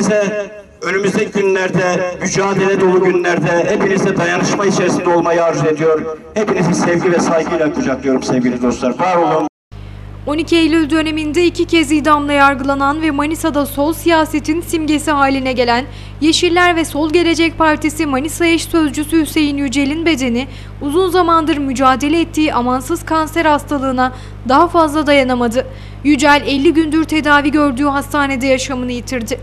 hepinize önümüzdeki günlerde, mücadele dolu günlerde hepinize dayanışma içerisinde olmayı arzu ediyor. Hepinizi sevgi ve saygıyla kucaklıyorum sevgili dostlar. Var olun. 12 Eylül döneminde iki kez idamla yargılanan ve Manisa'da sol siyasetin simgesi haline gelen Yeşiller ve Sol Gelecek Partisi Manisa eş sözcüsü Hüseyin Yücel'in bedeni uzun zamandır mücadele ettiği amansız kanser hastalığına daha fazla dayanamadı. Yücel 50 gündür tedavi gördüğü hastanede yaşamını yitirdi.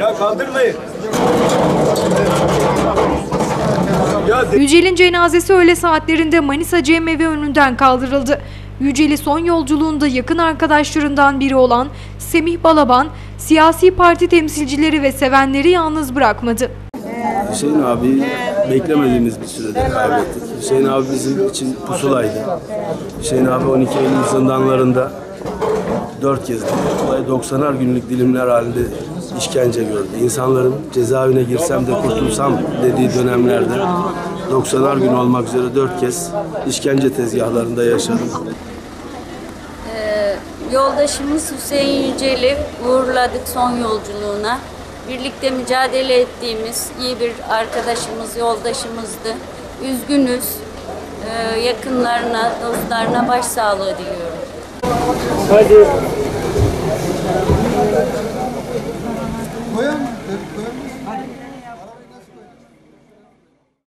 Ya kaldırmayın. Yücel'in cenazesi öğle saatlerinde Manisa Cemevi önünden kaldırıldı. Yücel'i son yolculuğunda yakın arkadaşlarından biri olan Semih Balaban, siyasi parti temsilcileri ve sevenleri yalnız bırakmadı. Hüseyin abi beklemediğimiz bir sürede kaybettik. Hüseyin abi bizim için pusulaydı. Hüseyin abi 12 Eylül zindanlarında dört kez olay 90'ar günlük dilimler halinde işkence gördü. İnsanların cezaevine girsem de kurtulsam dediği dönemlerde 90'ar gün olmak üzere dört kez işkence tezgahlarında yaşadım. Yoldaşımız Hüseyin Yücel'i uğurladık son yolculuğuna. Birlikte mücadele ettiğimiz iyi bir arkadaşımız, yoldaşımızdı. Üzgünüz. Ee, yakınlarına, dostlarına başsağlığı diliyorum. Hadi.